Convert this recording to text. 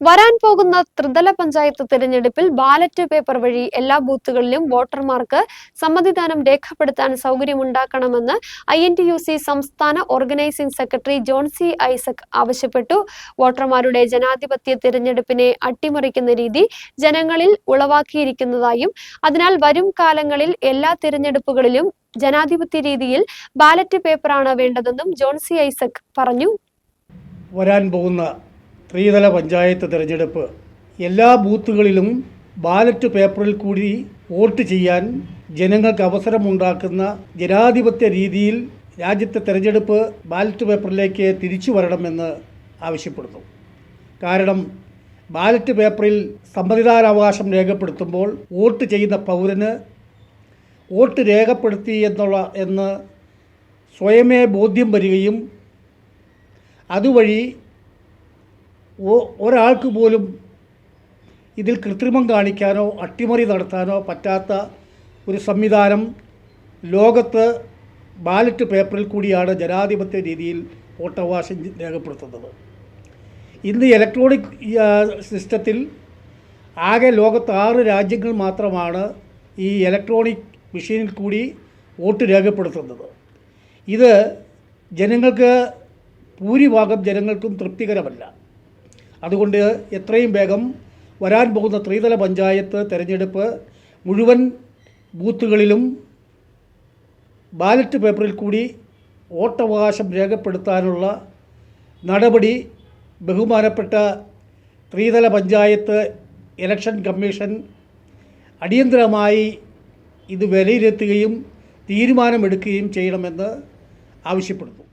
വരാൻ പോകുന്ന ത്രിതല പഞ്ചായത്ത് തിരഞ്ഞെടുപ്പിൽ ബാലറ്റ് പേപ്പർ വഴി എല്ലാ ബൂത്തുകളിലും വോട്ടർമാർക്ക് സമ്മതിദാനം രേഖപ്പെടുത്താൻ സൗകര്യമുണ്ടാക്കണമെന്ന് I N T U C സംസ്ഥാന ഓർഗനൈസിംഗ് സെക്രട്ടറി ജോൺസി ഐസക് ആവശ്യപ്പെട്ടു. വോട്ടർമാരുടെ ജനാധിപത്യ തിരഞ്ഞെടുപ്പിനെ അട്ടിമറിക്കുന്ന രീതി ജനങ്ങളിൽ ഉളവാക്കിയിരിക്കുന്നതായും അതിനാൽ വരും കാലങ്ങളിൽ എല്ലാ തിരഞ്ഞെടുപ്പുകളിലും ജനാധിപത്യ രീതിയിൽ ബാലറ്റ് പേപ്പറാണ് വേണ്ടതെന്നും ജോൺസി ഐസക് പറഞ്ഞു. വരാൻ പോകുന്ന ത്രിതല പഞ്ചായത്ത് തിരഞ്ഞെടുപ്പ്. എല്ലാ ബൂത്തുകളിലും ബാലറ്റ് പേപ്പറിൽ കൂടി വോട്ട് ചെയ്യാൻ ജനങ്ങൾക്ക് അവസരമുണ്ടാക്കുന്ന ജനാധിപത്യ രീതിയിൽ രാജ്യത്തെ തിരഞ്ഞെടുപ്പ് ബാലറ്റ് പേപ്പറിലേക്ക് തിരിച്ചു വരണമെന്ന് ആവശ്യപ്പെടുന്നു. കാരണം ബാലറ്റ് പേപ്പറിൽ സമ്മതിദാനാവകാശം രേഖപ്പെടുത്തുമ്പോൾ വോട്ട് ചെയ്യുന്ന പൗരന് വോട്ട് രേഖപ്പെടുത്തി എന്നുള്ള എന്ന് സ്വയമേ ബോധ്യം വരികയും അതുവഴി ഒരാൾക്ക് പോലും ഇതിൽ കൃത്രിമം കാണിക്കാനോ അട്ടിമറി നടത്താനോ പറ്റാത്ത ഒരു സംവിധാനം ലോകത്ത് ബാലറ്റ് പേപ്പറിൽ കൂടിയാണ് ജനാധിപത്യ രീതിയിൽ വോട്ടവകാശം രേഖപ്പെടുത്തുന്നത്. ഇന്ന് ഇലക്ട്രോണിക് സിസ്റ്റത്തിൽ ആകെ ലോകത്ത് ആറ് രാജ്യങ്ങൾ മാത്രമാണ് ഈ ഇലക്ട്രോണിക് മെഷീനിൽ കൂടി വോട്ട് രേഖപ്പെടുത്തുന്നത്. ഇത് ജനങ്ങൾക്ക് ഭൂരിഭാഗം ജനങ്ങൾക്കും തൃപ്തികരമല്ല. അതുകൊണ്ട് എത്രയും വേഗം വരാൻ പോകുന്ന ത്രിതല പഞ്ചായത്ത് തെരഞ്ഞെടുപ്പ് മുഴുവൻ ബൂത്തുകളിലും ബാലറ്റ് പേപ്പറിൽ കൂടി വോട്ടവകാശം രേഖപ്പെടുത്താനുള്ള നടപടി ബഹുമാനപ്പെട്ട ത്രിതല പഞ്ചായത്ത് ഇലക്ഷൻ കമ്മീഷൻ അടിയന്തരമായി ഇത് വിലയിരുത്തുകയും തീരുമാനമെടുക്കുകയും ചെയ്യണമെന്ന് ആവശ്യപ്പെടുന്നു.